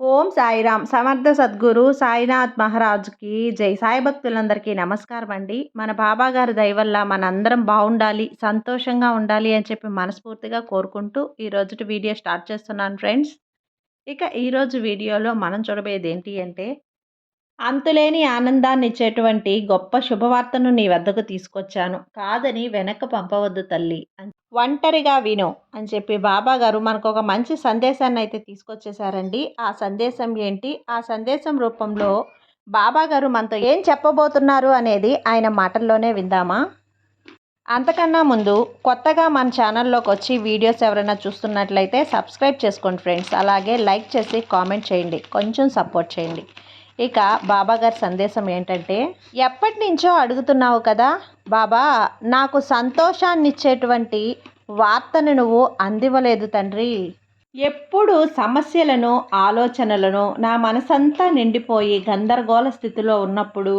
ఓం సాయిరామ్. సమర్థ సద్గురు సాయినాథ్ మహారాజ్కి జై. సాయి భక్తులందరికీ నమస్కారం అండి. మన బాబాగారి దయవల్ల మనందరం బాగుండాలి సంతోషంగా ఉండాలి అని చెప్పి మనస్ఫూర్తిగా కోరుకుంటూ ఈ రోజుటి వీడియో స్టార్ట్ చేస్తున్నాను ఫ్రెండ్స్. ఇక ఈరోజు వీడియోలో మనం చూడబోయేది ఏంటి అంటే అంతులేని ఆనందాన్ని ఇచ్చేటువంటి గొప్ప శుభవార్తను నీ వద్దకు తీసుకొచ్చాను. కాదని వెనక్కి పంపవద్దు తల్లి ఒంటరిగా విను అని చెప్పి బాబా గారు మనకు ఒక మంచి సందేశాన్ని అయితే తీసుకొచ్చేసారండి. ఆ సందేశం ఏంటి? ఆ సందేశం రూపంలో బాబా గారు మనతో ఏం చెప్పబోతున్నారు అనేది ఆయన మాటల్లోనే విందామా? అంతకన్నా ముందు కొత్తగా మన ఛానల్లోకి వచ్చి వీడియోస్ ఎవరైనా చూస్తున్నట్లయితే సబ్స్క్రైబ్ చేసుకోండి ఫ్రెండ్స్. అలాగే లైక్ చేసి కామెంట్ చేయండి. కొంచెం సపోర్ట్ చేయండి. ఇక బాబా గారి సందేశం ఏంటంటే ఎప్పటి నుంచో అడుగుతున్నావు కదా బాబా నాకు సంతోషాన్ని ఇచ్చేటువంటి వార్తను నువ్వు అందివ్వలేదు తండ్రి. ఎప్పుడు సమస్యలను ఆలోచనలను నా మనసంతా నిండిపోయి గందరగోళ స్థితిలో ఉన్నప్పుడు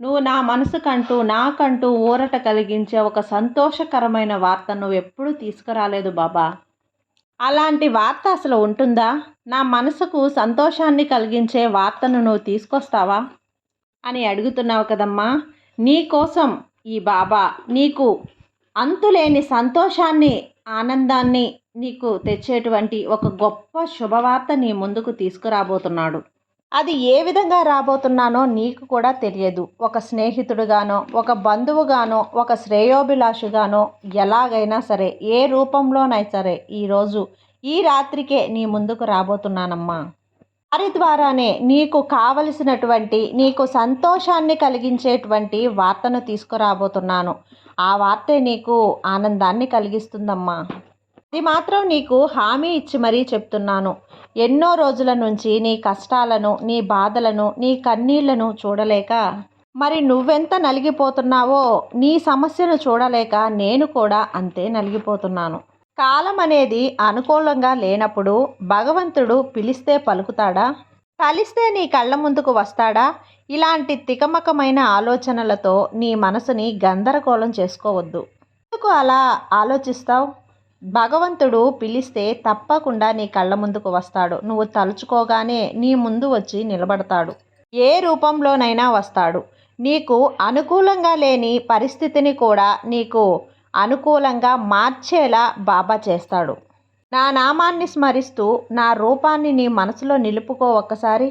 నువ్వు నా మనసుకంటూ నాకంటూ ఊరట కలిగించే ఒక సంతోషకరమైన వార్త నువ్వు ఎప్పుడూ తీసుకురాలేదు బాబా. అలాంటి వార్త అసలు ఉంటుందా? నా మనసుకు సంతోషాన్ని కలిగించే వార్తను నువ్వు తీసుకొస్తావా? అని అడుగుతున్నావు కదమ్మా. నీ కోసం ఈ బాబా నీకు అంతులేని సంతోషాన్ని ఆనందాన్ని నీకు తెచ్చేటువంటి ఒక గొప్ప శుభవార్త నీ ముందుకు తీసుకురాబోతున్నాడు. అది ఏ విధంగా రాబోతున్నానో నీకు కూడా తెలియదు. ఒక స్నేహితుడుగానో ఒక బంధువుగానో ఒక శ్రేయోభిలాషుగానో ఎలాగైనా సరే ఏ రూపంలోనైనా సరే ఈరోజు ఈ రాత్రికే నీ ముందుకు రాబోతున్నానమ్మా. వారి ద్వారానే నీకు కావలసినటువంటి నీకు సంతోషాన్ని కలిగించేటువంటి వార్తను తీసుకురాబోతున్నాను. ఆ వార్తే నీకు ఆనందాన్ని కలిగిస్తుందమ్మా. అది మాత్రం నీకు హామీ ఇచ్చి మరీ చెప్తున్నాను. ఎన్నో రోజుల నుంచి నీ కష్టాలను నీ బాధలను నీ కన్నీళ్ళను చూడలేక మరి నువ్వెంత నలిగిపోతున్నావో నీ సమస్యను చూడలేక నేను కూడా అంతే నలిగిపోతున్నాను. కాలం అనేది అనుకూలంగా లేనప్పుడు భగవంతుడు పిలిస్తే పలుకుతాడా? కలిస్తే నీ కళ్ళ ముందుకు వస్తాడా? ఇలాంటి తికమకమైన ఆలోచనలతో నీ మనసుని గందరగోళం చేసుకోవద్దు. ఎందుకు అలా ఆలోచిస్తావు? భగవంతుడు పిలిస్తే తప్పకుండా నీ కళ్ళ ముందుకు వస్తాడు. నువ్వు తలుచుకోగానే నీ ముందు వచ్చి నిలబడతాడు. ఏ రూపంలోనైనా వస్తాడు. నీకు అనుకూలంగా లేని పరిస్థితిని కూడా నీకు అనుకూలంగా మార్చేలా బాబా చేస్తాడు. నా నామాన్ని స్మరిస్తూ నా రూపాన్ని నీ మనసులో నిలుపుకో ఒక్కసారి.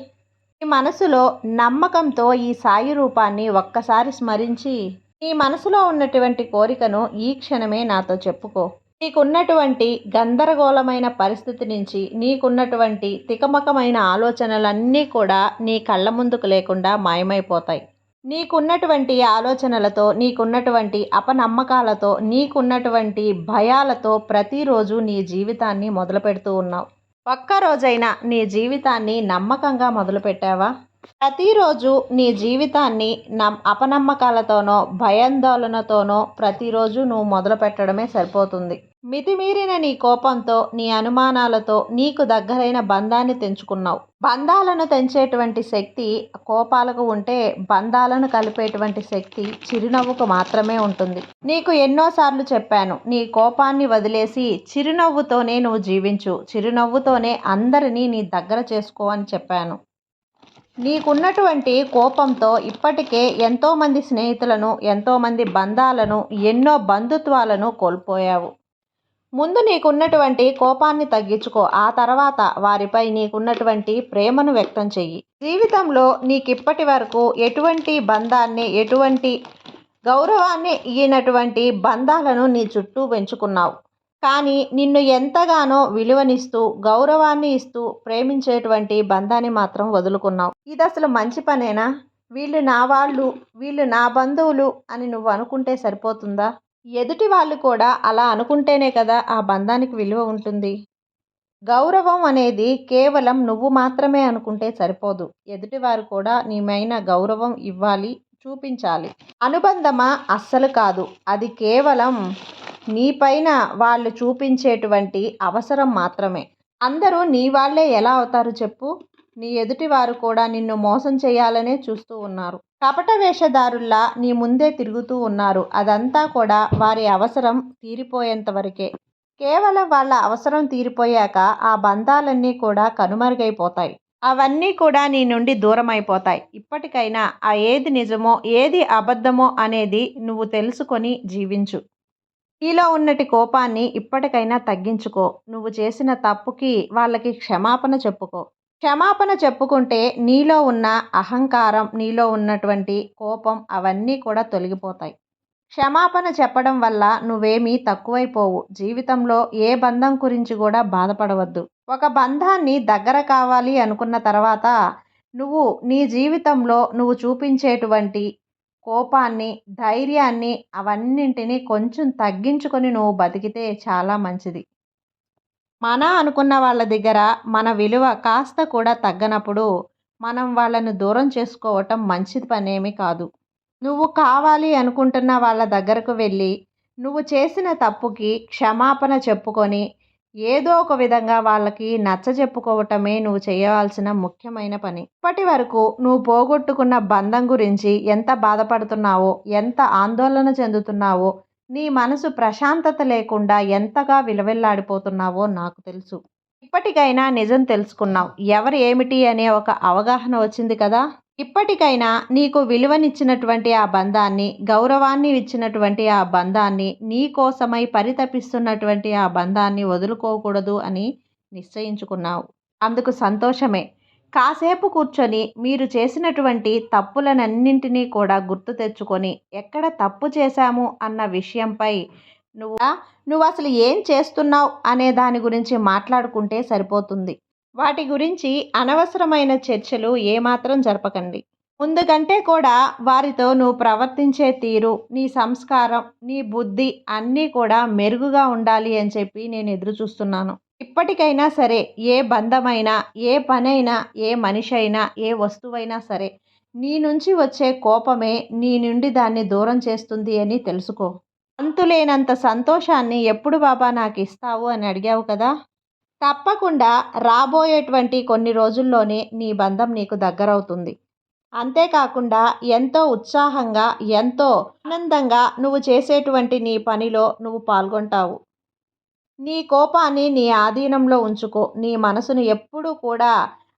నీ మనసులో నమ్మకంతో ఈ సాయి రూపాన్ని ఒక్కసారి స్మరించి నీ మనసులో ఉన్నటువంటి కోరికను ఈ క్షణమే నాతో చెప్పుకో. నీకున్నటువంటి గందరగోళమైన పరిస్థితి నుంచి నీకున్నటువంటి తికమకమైన ఆలోచనలన్నీ కూడా నీ కళ్ళ ముందుకు లేకుండా మాయమైపోతాయి. నీకున్నటువంటి ఆలోచనలతో నీకున్నటువంటి అపనమ్మకాలతో నీకున్నటువంటి భయాలతో ప్రతిరోజు నీ జీవితాన్ని మొదలు పెడుతూ ఉన్నావు. ఒక్కరోజైనా నీ జీవితాన్ని నమ్మకంగా మొదలుపెట్టావా? ప్రతిరోజు నీ జీవితాన్ని నమ్ అపనమ్మకాలతోనో భయాందోళనతోనో ప్రతిరోజు నువ్వు మొదలు పెట్టడమే సరిపోతుంది. మితిమీరిన నీ కోపంతో నీ అనుమానాలతో నీకు దగ్గరైన బంధాన్ని తెంచుకున్నావు. బంధాలను తెంచేటువంటి శక్తి కోపాలకు ఉంటే బంధాలను కలిపేటువంటి శక్తి చిరునవ్వుకు మాత్రమే ఉంటుంది. నీకు ఎన్నోసార్లు చెప్పాను నీ కోపాన్ని వదిలేసి చిరునవ్వుతోనే నువ్వు జీవించు చిరునవ్వుతోనే అందరినీ నీ దగ్గర చేసుకో అని చెప్పాను. నీకున్నటువంటి కోపంతో ఇప్పటికే ఎంతోమంది స్నేహితులను ఎంతోమంది బంధాలను ఎన్నో బంధుత్వాలను కోల్పోయావు. ముందు నీకున్నటువంటి కోపాన్ని తగ్గించుకో ఆ తర్వాత వారిపై నీకున్నటువంటి ప్రేమను వ్యక్తం చెయ్యి. జీవితంలో నీకు ఇప్పటి వరకు ఎటువంటి బంధాన్ని ఎటువంటి గౌరవాన్ని ఇయ్యినటువంటి బంధాలను నీ చుట్టూ పెంచుకున్నావు. కానీ నిన్ను ఎంతగానో విలువనిస్తూ గౌరవాన్ని ఇస్తూ ప్రేమించేటువంటి బంధాన్ని మాత్రం వదులుకున్నావు. ఇది అసలు మంచి పనేనా? వీళ్ళు నా వాళ్ళు వీళ్ళు నా బంధువులు అని నువ్వు అనుకుంటే సరిపోతుందా? ఎదుటి వాళ్ళు కూడా అలా అనుకుంటేనే కదా ఆ బంధానికి విలువ ఉంటుంది. గౌరవం అనేది కేవలం నువ్వు మాత్రమే అనుకుంటే సరిపోదు. ఎదుటివారు కూడా నీమైన గౌరవం ఇవ్వాలి చూపించాలి. అనుబంధమా? అస్సలు కాదు. అది కేవలం నీపైన వాళ్ళు చూపించేటువంటి అవసరం మాత్రమే. అందరూ నీ వాళ్ళే ఎలా అవుతారు చెప్పు? నీ ఎదుటి వారు కూడా నిన్ను మోసం చేయాలనే చూస్తూ ఉన్నారు. కపట వేషధారుల్లా నీ ముందే తిరుగుతూ ఉన్నారు. అదంతా కూడా వారి అవసరం తీరిపోయేంత వరకే. కేవలం వాళ్ళ అవసరం తీరిపోయాక ఆ బంధాలన్నీ కూడా కనుమరుగైపోతాయి. అవన్నీ కూడా నీ నుండి దూరం అయిపోతాయి ఇప్పటికైనా ఆ ఏది నిజమో ఏది అబద్ధమో అనేది నువ్వు తెలుసుకొని జీవించు. నీలో ఉన్నటి కోపాన్ని ఇప్పటికైనా తగ్గించుకో. నువ్వు చేసిన తప్పుకి వాళ్ళకి క్షమాపణ చెప్పుకో. క్షమాపణ చెప్పుకుంటే నీలో ఉన్న అహంకారం నీలో ఉన్నటువంటి కోపం అవన్నీ కూడా తొలగిపోతాయి. క్షమాపణ చెప్పడం వల్ల నువ్వేమీ తక్కువైపోవు. జీవితంలో ఏ బంధం గురించి కూడా బాధపడవద్దు. ఒక బంధాన్ని దగ్గర కావాలి అనుకున్న తర్వాత నువ్వు నీ జీవితంలో నువ్వు చూపించేటువంటి కోపాన్ని ధైర్యాన్ని అవన్నింటినీ కొంచెం తగ్గించుకొని నువ్వు బతికితే చాలా మంచిది. మన అనుకున్న వాళ్ళ దగ్గర మన విలువ కాస్త కూడా తగ్గనప్పుడు మనం వాళ్ళను దూరం చేసుకోవటం మంచిది పనేమి కాదు. నువ్వు కావాలి అనుకుంటున్న వాళ్ళ దగ్గరకు వెళ్ళి నువ్వు చేసిన తప్పుకి క్షమాపణ చెప్పుకొని ఏదో ఒక విధంగా వాళ్ళకి నచ్చ చెప్పుకోవటమే నువ్వు చేయవలసిన ముఖ్యమైన పని. ఇప్పటి వరకు నువ్వు పోగొట్టుకున్న బంధం గురించి ఎంత బాధపడుతున్నావో ఎంత ఆందోళన చెందుతున్నావో నీ మనసు ప్రశాంతత లేకుండా ఎంతగా విలవిల్లాడిపోతున్నావో నాకు తెలుసు. ఇప్పటికైనా నిజం తెలుసుకున్నావు. ఎవరు ఏమిటి అనే ఒక అవగాహన వచ్చింది కదా? ఇప్పటికైనా నీకు విలువనిచ్చినటువంటి ఆ బంధాన్ని గౌరవాన్ని ఇచ్చినటువంటి ఆ బంధాన్ని నీ కోసమై పరితపిస్తున్నటువంటి ఆ బంధాన్ని వదులుకోకూడదు అని నిశ్చయించుకున్నావు. అందుకు సంతోషమే. కాసేపు కూర్చొని మీరు చేసినటువంటి తప్పులనన్నింటినీ కూడా గుర్తు తెచ్చుకొని ఎక్కడ తప్పు చేశాము అన్న విషయంపై నువ్వు నువ్వు అసలు ఏం చేస్తున్నావు అనే దాని గురించి మాట్లాడుకుంటే సరిపోతుంది. వాటి గురించి అనవసరమైన చర్చలు ఏమాత్రం జరపకండి. ముందుకంటే కూడా వారితో నువ్వు ప్రవర్తించే తీరు నీ సంస్కారం నీ బుద్ధి అన్నీ కూడా మెరుగుగా ఉండాలి అని చెప్పి నేను ఎదురు చూస్తున్నాను. ఇప్పటికైనా సరే ఏ బంధమైనా ఏ పనైనా ఏ మనిషి అయినా ఏ వస్తువైనా సరే నీ నుంచి వచ్చే కోపమే నీ నుండి దాన్ని దూరం చేస్తుంది అని తెలుసుకో. అంతులేనంత సంతోషాన్ని ఎప్పుడు బాబా నాకు ఇస్తావు అని అడిగావు కదా? తప్పకుండా రాబోయేటువంటి కొన్ని రోజుల్లోనే నీ బంధం నీకు దగ్గరవుతుంది. అంతేకాకుండా ఎంతో ఉత్సాహంగా ఎంతో ఆనందంగా నువ్వు చేసేటువంటి నీ పనిలో నువ్వు పాల్గొంటావు. నీ కోపాన్ని నీ ఆధీనంలో ఉంచుకో. నీ మనసును ఎప్పుడూ కూడా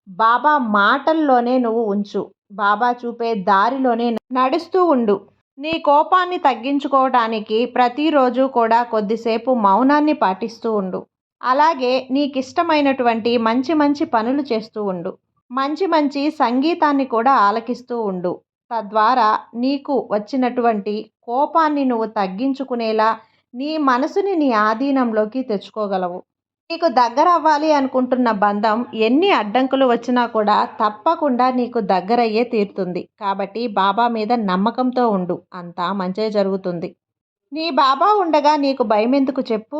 బాబా మాటల్లోనే నువ్వు ఉంచు. బాబా చూపే దారిలోనే నడుస్తూ ఉండు. నీ కోపాన్ని తగ్గించుకోవడానికి ప్రతిరోజు కూడా కొద్దిసేపు మౌనాన్ని పాటిస్తూ ఉండు. అలాగే నీకు ఇష్టమైనటువంటి మంచి మంచి పనులు చేస్తూ ఉండు. మంచి మంచి సంగీతాన్ని కూడా ఆలకిస్తూ ఉండు. తద్వారా నీకు వచ్చినటువంటి కోపాన్ని నువ్వు తగ్గించుకునేలా నీ మనసుని నీ ఆధీనంలోకి తెచ్చుకోగలవు. నీకు దగ్గర అవ్వాలి అనుకుంటున్న బంధం ఎన్ని అడ్డంకులు వచ్చినా కూడా తప్పకుండా నీకు దగ్గరయ్యే తీరుతుంది. కాబట్టి బాబా మీద నమ్మకంతో ఉండు. అంతా మంచే జరుగుతుంది. నీ బాబా ఉండగా నీకు భయం ఎందుకు చెప్పు?